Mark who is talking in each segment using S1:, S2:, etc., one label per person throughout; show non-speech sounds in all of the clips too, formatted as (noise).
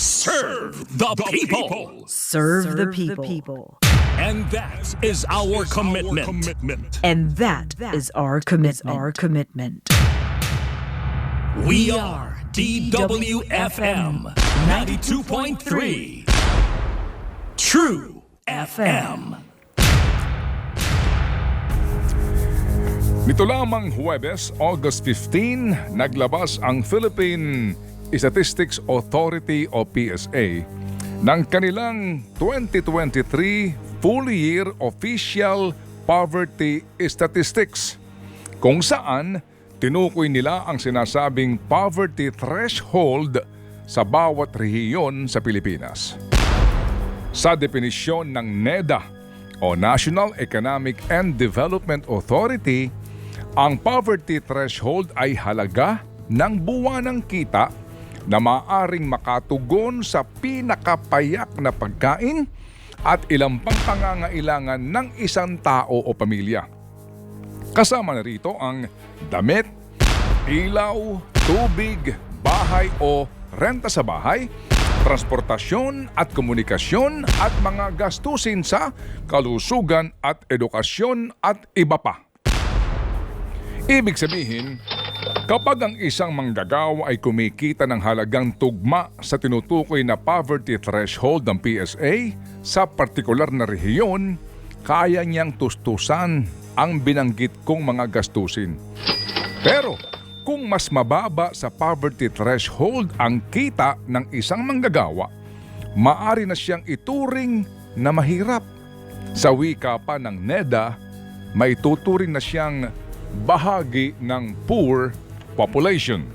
S1: Serve the people.
S2: Serve the people.
S1: And that is our commitment.
S2: And that is our commitment. Our commitment.
S1: We are DWFM 92.3 True FM.
S3: Nito lamang Huwebes, August 15, naglabas ang Philippine Statistics Authority o PSA ng kanilang 2023 Full Year Official Poverty Statistics kung saan tinukoy nila ang sinasabing poverty threshold sa bawat rehiyon sa Pilipinas. Sa definisyon ng NEDA o National Economic and Development Authority, ang poverty threshold ay halaga ng buwanang kita na maaring makatugon sa pinakapayak na pagkain at ilang pang pangangailangan ng isang tao o pamilya. Kasama na rito ang damit, ilaw, tubig, bahay o renta sa bahay, transportasyon at komunikasyon at mga gastusin sa kalusugan at edukasyon at iba pa. Ibig sabihin, kapag ang isang manggagawa ay kumikita ng halagang tugma sa tinutukoy na poverty threshold ng PSA sa partikular na rehiyon, kaya niyang tustusan ang binanggit kong mga gastusin. Pero kung mas mababa sa poverty threshold ang kita ng isang manggagawa, maari na siyang ituring na mahirap. Sa wika pa ng NEDA, may tuturing na siyang bahagi ng poor population.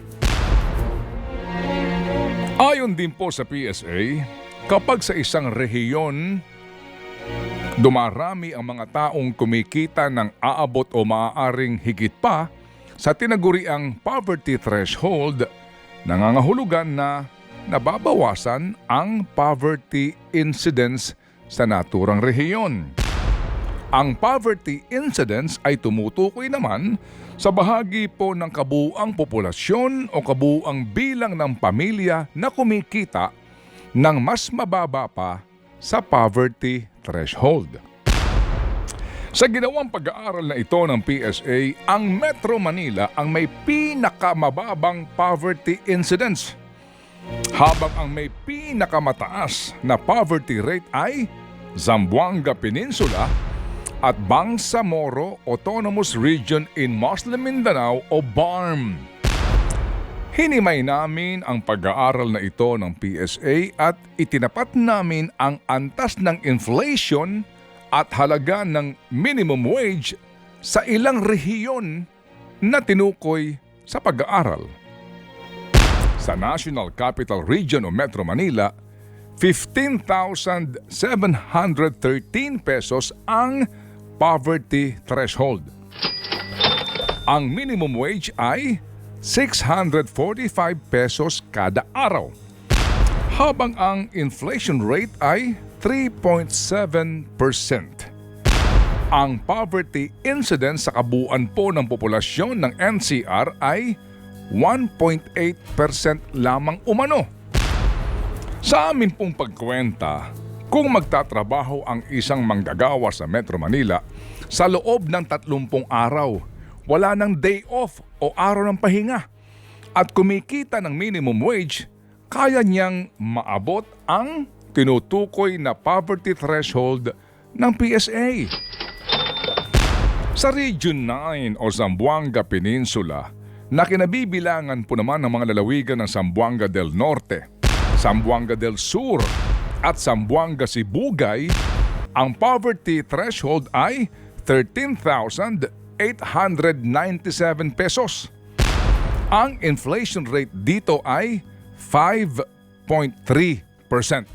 S3: Ayon din po sa PSA, kapag sa isang rehiyon dumarami ang mga taong kumikita ng aabot o maaaring higit pa sa tinaguriang poverty threshold, nangangahulugan na nababawasan ang poverty incidence sa naturang rehiyon. Ang poverty incidence ay tumutukoy naman sa bahagi po ng kabuuang populasyon o kabuuang bilang ng pamilya na kumikita ng mas mababa pa sa poverty threshold. Sa ginawang pag-aaral na ito ng PSA, ang Metro Manila ang may pinakamababang poverty incidence. Habang ang may pinakamataas na poverty rate ay Zamboanga Peninsula at Bangsamoro Autonomous Region in Muslim Mindanao o BARM. Hinimay namin ang pag-aaral na ito ng PSA at itinapat namin ang antas ng inflation at halaga ng minimum wage sa ilang rehiyon na tinukoy sa pag-aaral. Sa National Capital Region o Metro Manila, 15,713 pesos ang poverty threshold. Ang minimum wage ay 645 pesos kada araw. Habang ang inflation rate ay 3.7%. Ang poverty incidence sa kabuuan po ng populasyon ng NCR ay 1.8% lamang umano. Sa amin pong pagkwenta, kung magtatrabaho ang isang manggagawa sa Metro Manila sa loob ng 30 araw, wala ng day off o araw ng pahinga at kumikita ng minimum wage, kaya niyang maabot ang tinutukoy na poverty threshold ng PSA. Sa Region 9 o Zamboanga Peninsula, na kinabibilangan po naman ng mga lalawigan ng Zamboanga del Norte, Zamboanga del Sur at Zamboanga Sibugay, ang poverty threshold ay 13,897 pesos. Ang inflation rate dito ay 5.3%.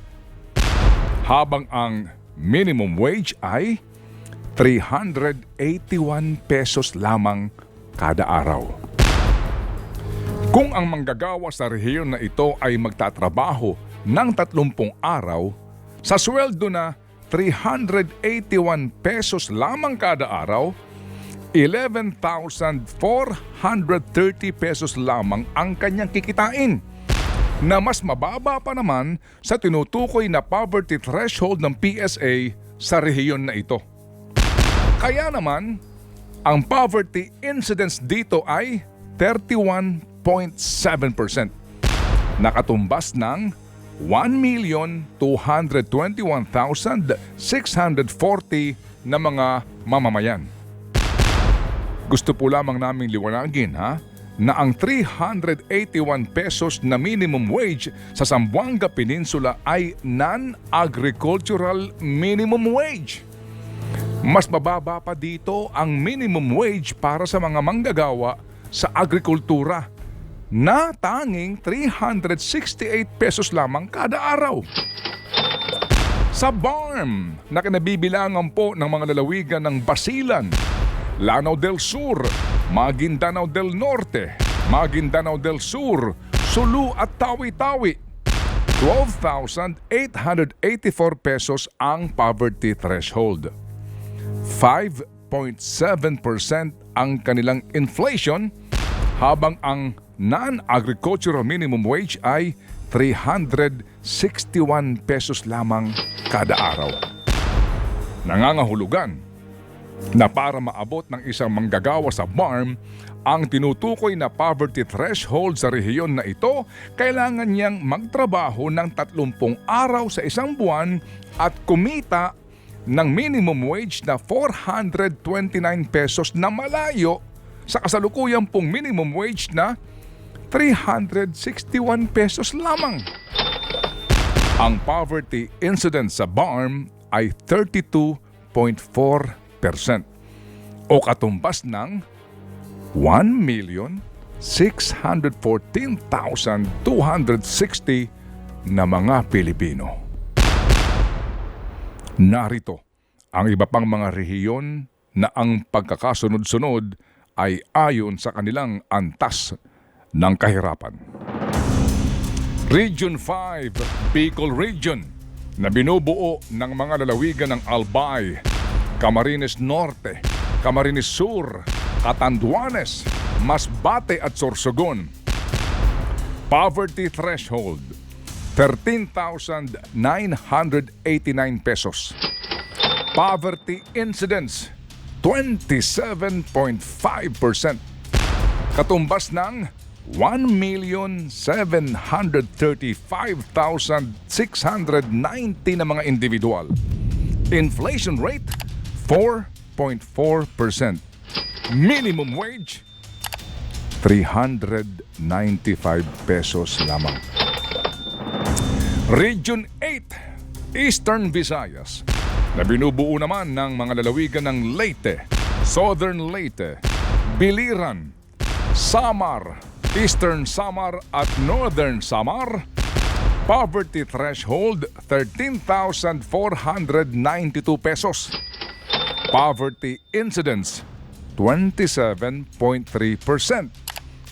S3: Habang ang minimum wage ay 381 pesos lamang kada araw. Kung ang manggagawa sa rehiyon na ito ay magtatrabaho ng 30 araw, sa sweldo na 381 pesos lamang kada araw, 11,430 pesos lamang ang kanyang kikitain. na mas mababa pa naman sa tinutukoy na poverty threshold ng PSA sa rehiyon na ito. Kaya naman, ang poverty incidence dito ay 31.7%. Nakatumbas ng 1,221,640 na mga mamamayan. Gusto po lamang naming liwanagin ha na ang 381 pesos na minimum wage sa Zamboanga Peninsula ay non-agricultural minimum wage. Mas mababa pa dito ang minimum wage para sa mga manggagawa sa agrikultura na tanging 368 pesos lamang kada araw. Sa BARM na kinabibilangan po ng mga lalawigan ng Basilan, Lanao del Sur, Maguindanao del Norte, Maguindanao del Sur, Sulu at Tawi-Tawi. 12,884 pesos ang poverty threshold. 5.7% ang kanilang inflation habang ang non-agricultural minimum wage ay 361 pesos lamang kada araw. Nangangahulugan na para maabot ng isang manggagawa sa BARM ang tinutukoy na poverty threshold sa rehiyon na ito, kailangan niyang magtrabaho ng 30 araw sa isang buwan at kumita ng minimum wage na 429 pesos na malayo sa kasalukuyang pong minimum wage na 361 pesos lamang. Ang poverty incidence sa BARM ay 32.4% o katumbas ng 1,614,260 na mga Pilipino. Narito ang iba pang mga rehiyon na ang pagkakasunod-sunod ay ayon sa kanilang antas ng kahirapan. Region 5, Bicol Region, na binubuo ng mga lalawigan ng Albay, Camarines Norte, Camarines Sur, Catanduanes, Masbate at Sorsogon. Poverty threshold, 13,989 pesos. Poverty incidence, 27.5%. Katumbas ng 1,735,690 na mga individual. Inflation rate, 4.4%. Minimum wage, 395 pesos lamang. Region 8, Eastern Visayas, na binubuo naman ng mga lalawigan ng Leyte, Southern Leyte, Biliran, Samar, Eastern Samar at Northern Samar. Poverty threshold 13,492 pesos. Poverty incidence 27.3%.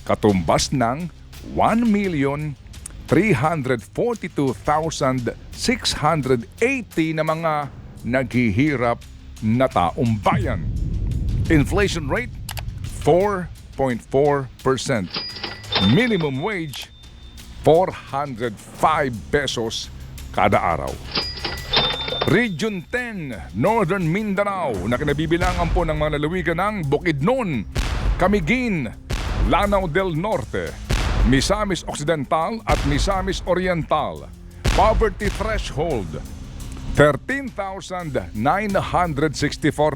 S3: Katumbas ng 1,342,680 na mga naghihirap na taong bayan. Inflation rate 4.4%. Minimum wage 405 pesos kada araw. Region 10, Northern Mindanao na kinabibilangan po ng mga lalawigan ng Bukidnon, Camiguin, Lanao del Norte, Misamis Occidental at Misamis Oriental. Poverty threshold 13,964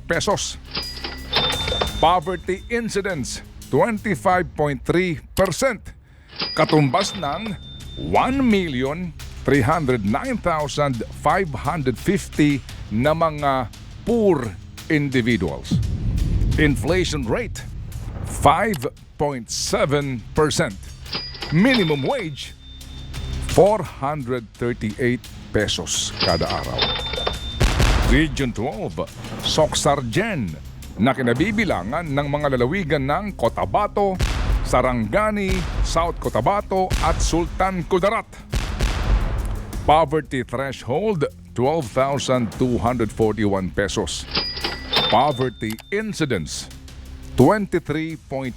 S3: pesos. Poverty incidence 25.3%. Katumbas ng 1,309,550 na mga poor individuals. Inflation rate 5.7%. Minimum wage 438 pesos kada araw. Region 12, Soksargen, na kinabibilangan ng mga lalawigan ng Cotabato, Sarangani, South Cotabato at Sultan Kudarat. Poverty threshold 12,241 pesos. Poverty incidence 23.1%.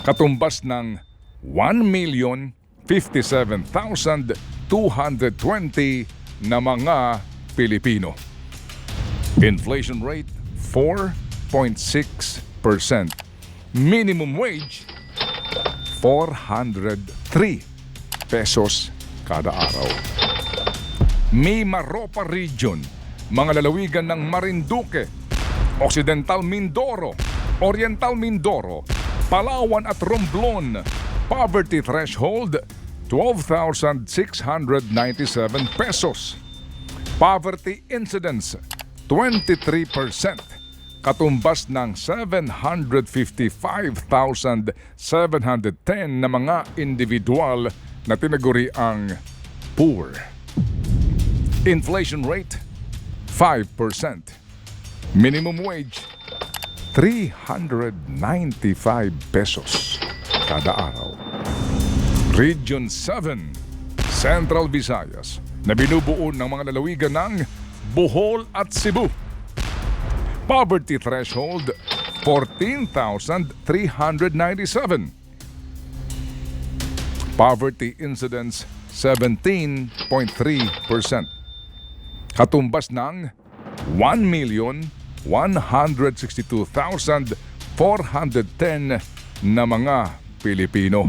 S3: Katumbas ng 57,220 na mga Pilipino. Inflation rate 4.6%. Minimum wage 403 pesos kada araw. Mimaropa Region, mga lalawigan ng Marinduque, Occidental Mindoro, Oriental Mindoro, Palawan at Romblon. Poverty threshold 12,697 pesos. Poverty incidence 23%. Katumbas ng 755,710 na mga individual na tinaguri ang poor. Inflation rate 5%. Minimum wage 395 pesos kada araw. Region 7, Central Visayas, na binubuo ng mga lalawigan ng Bohol at Cebu. Poverty threshold 14,397. Poverty incidence 17.3%. Katumbas ng 1,162,410 na mga Pilipino.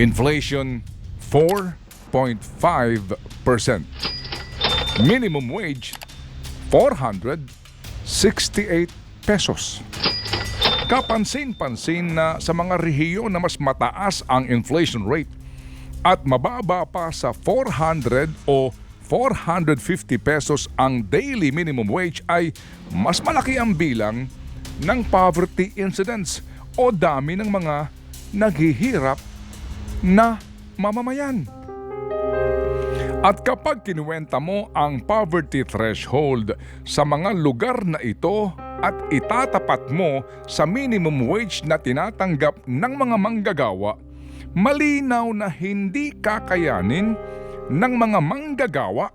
S3: Inflation 4.5%. Minimum wage 468 pesos. Kapansin-pansin na sa mga rehiyon na mas mataas ang inflation rate at mababa pa sa 400 o 450 pesos ang daily minimum wage ay mas malaki ang bilang ng poverty incidence o dami ng mga naghihirap na mamamayan. At kapag kinuwenta mo ang poverty threshold sa mga lugar na ito at itatapat mo sa minimum wage na tinatanggap ng mga manggagawa, malinaw na hindi kakayanin ng mga manggagawa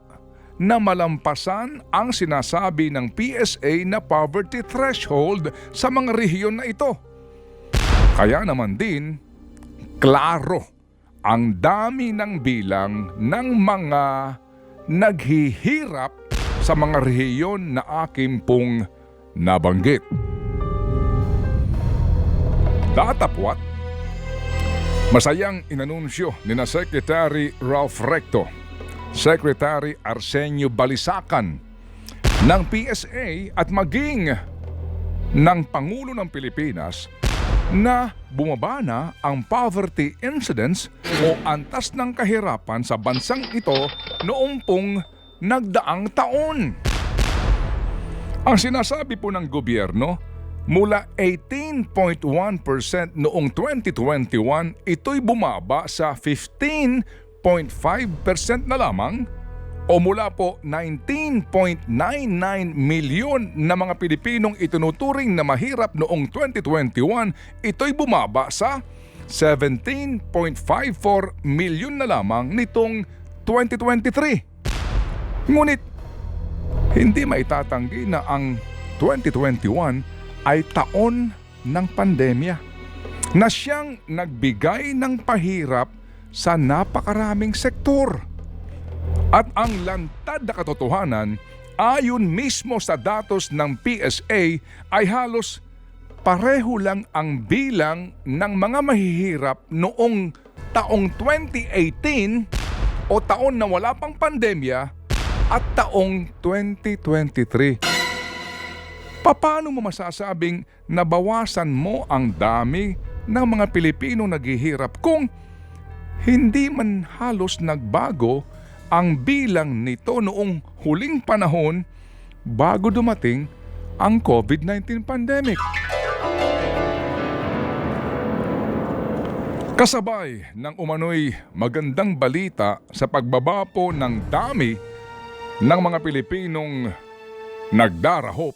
S3: na malampasan ang sinasabi ng PSA na poverty threshold sa mga rehiyon na ito. Kaya naman din, klaro ang dami ng bilang ng mga naghihirap sa mga rehiyon na akim pong nabanggit. Datapwat, masayang inanunsyo ni na Secretary Ralph Recto, Secretary Arsenio Balisacan ng PSA at maging ng Pangulo ng Pilipinas na bumaba na ang poverty incidence o antas ng kahirapan sa bansang ito noong pong nagdaang taon. Ang sinasabi po ng gobyerno, mula 18.1% noong 2021, ito'y bumaba sa 15.5% na lamang o mula po 19.99 milyon na mga Pilipinong itinuturing na mahirap noong 2021, ito'y bumaba sa 17.54 milyon na lamang nitong 2023. Ngunit, hindi maitatanggi na ang 2021 ay taon ng pandemya na siyang nagbigay ng pahirap sa napakaraming sektor. At ang lantad na katotohanan, ayon mismo sa datos ng PSA ay halos pareho lang ang bilang ng mga mahihirap noong taong 2018 o taon na wala pang pandemya at taong 2023. Paano mo masasabing nabawasan mo ang dami ng mga Pilipino naghihirap kung hindi man halos nagbago ang bilang nito noong huling panahon bago dumating ang COVID-19 pandemic. Kasabay ng umano'y magandang balita sa pagbaba po ng dami ng mga Pilipinong nagdarahop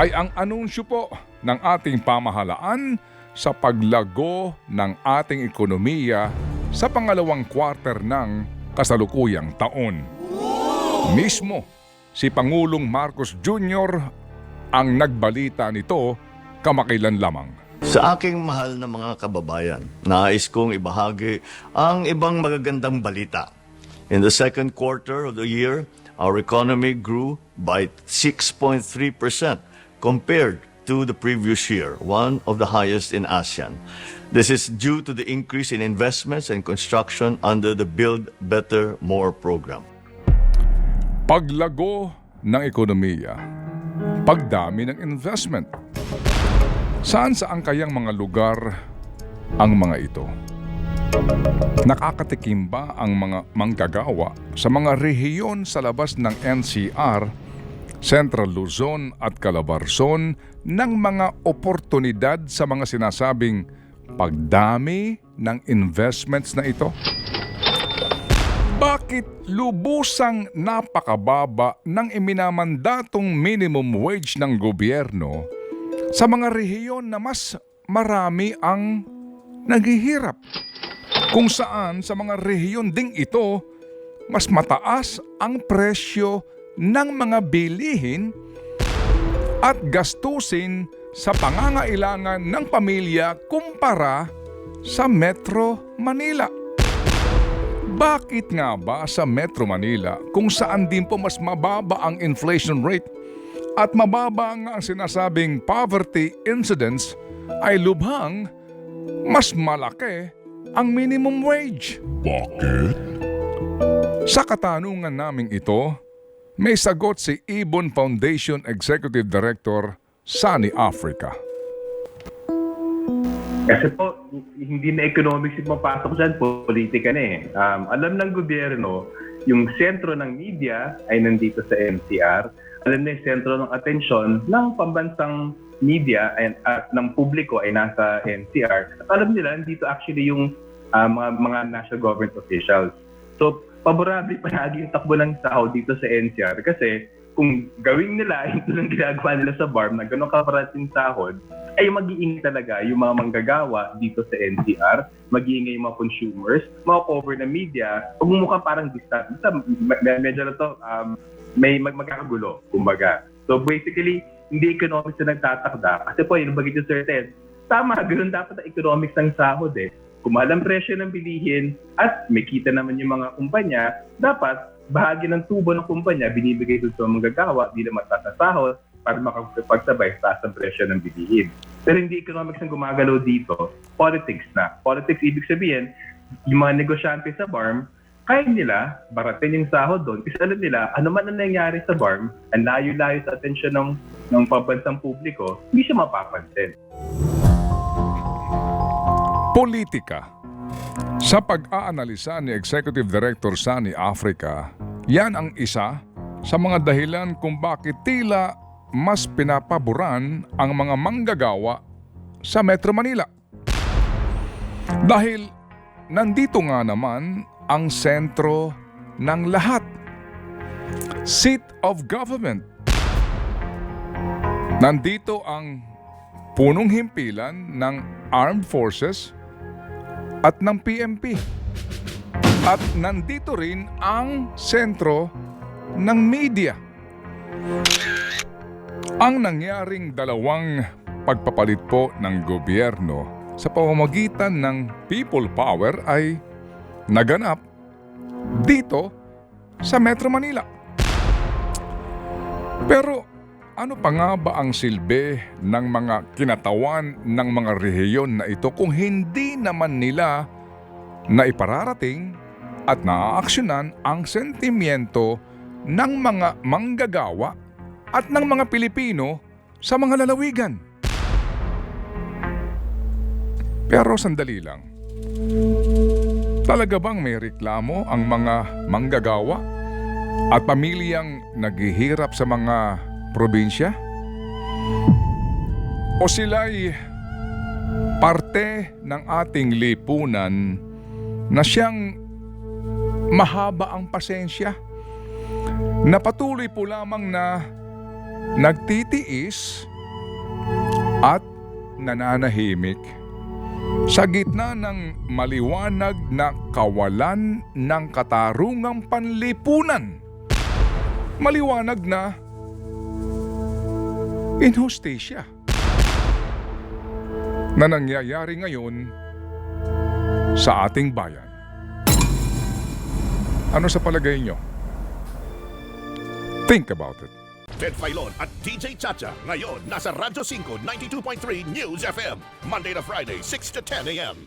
S3: ay ang anunsyo po ng ating pamahalaan sa paglago ng ating ekonomiya sa pangalawang quarter ng kasalukuyang taon. Mismo si Pangulong Marcos Jr. ang nagbalita nito kamakailan lamang.
S4: Sa aking mahal na mga kababayan, nais kong ibahagi ang ibang magagandang balita. In the second quarter of the year, our economy grew by 6.3% compared to the previous year, one of the highest in ASEAN. This is due to the increase in investments and construction under the Build Better More program.
S3: Paglago ng ekonomiya, pagdami ng investment. Saan saan kayang mga lugar ang mga ito? Nakakatikim ba ang mga manggagawa sa mga rehiyon sa labas ng NCR, Central Luzon at Calabarzon ng mga oportunidad sa mga sinasabing pagdami ng investments na ito? Bakit lubusang napakababa ng iminamandatong minimum wage ng gobyerno sa mga rehiyon na mas marami ang naghihirap? Kung saan sa mga rehiyon ding ito, mas mataas ang presyo ng mga bilihin at gastusin sa pangangailangan ng pamilya kumpara sa Metro Manila. Bakit nga ba sa Metro Manila kung saan din po mas mababa ang inflation rate at mababa nga ang sinasabing poverty incidence ay lubhang mas malaki ang minimum wage?
S1: Bakit?
S3: Sa katanungan naming ito, may sagot si Ibon Foundation Executive Director Sunny Africa.
S5: Kasi po, hindi na economics yung mapasok dyan, politika na eh. Um, alam ng gobyerno, yung sentro ng media ay nandito sa NCR. Alam na yung sentro ng atensyon ng pambansang media ay, at ng publiko ay nasa NCR. At alam nila, nandito actually yung uh, mga, mga national government officials. So, paborable palagi yung takbo ng sahod dito sa NCR kasi kung gawin nila (laughs) yung tulong ginagawa nila sa BARM na gano'ng kaparating sahod, ay mag-iingay talaga yung mga manggagawa dito sa NCR, mag-iingay yung mga consumers, mga cover na media, pag mukha parang distant. Medyo na to, um, may mag magkakagulo, kumbaga. So basically, hindi economics na nagtatakda. Kasi po, yung bagay yung certain, tama, ganoon dapat ang economics ng sahod eh. Kung mahal ang presyo ng bilihin at may kita naman yung mga kumpanya, dapat bahagi ng tubo ng kumpanya binibigay sa mga manggagawa, di naman sasahod para makapagsabay sa taas ng presyo ng bilihin. Pero hindi economics ang gumagalaw dito, politics na. Politics ibig sabihin, yung mga negosyante sa BARM, kaya nila baratin yung sahod doon kasi alam nila ano man ang nangyari sa BARM, ang layo-layo sa atensyon ng, ng pabansang publiko, hindi siya mapapansin.
S3: Politika. Sa pag-aanalisa ni Executive Director Sunny Africa, yan ang isa sa mga dahilan kung bakit tila mas pinapaboran ang mga manggagawa sa Metro Manila. Dahil nandito nga naman ang sentro ng lahat. Seat of government. Nandito ang punong himpilan ng armed forces at ng PMP. At nandito rin ang sentro ng media. Ang nangyaring dalawang pagpapalit po ng gobyerno sa pamamagitan ng people power ay naganap dito sa Metro Manila. Pero ano pa nga ba ang silbi ng mga kinatawan ng mga rehiyon na ito kung hindi naman nila na ipararating at naaaksyonan ang sentimiento ng mga manggagawa at ng mga Pilipino sa mga lalawigan? Pero sandali lang. Talaga bang may reklamo ang mga manggagawa at pamilyang naghihirap sa mga probinsya? O sila'y parte ng ating lipunan na siyang mahaba ang pasensya na patuloy po lamang na nagtitiis at nananahimik sa gitna ng maliwanag na kawalan ng katarungang panlipunan. Maliwanag na inhustisya. na nangyayari ngayon sa ating bayan. Ano sa palagay nyo? Think about it.
S6: Ted Filon at DJ Chacha. Ngayon, nasa Radyo 5, 92.3 News FM. Monday to Friday, 6 to 10 a.m.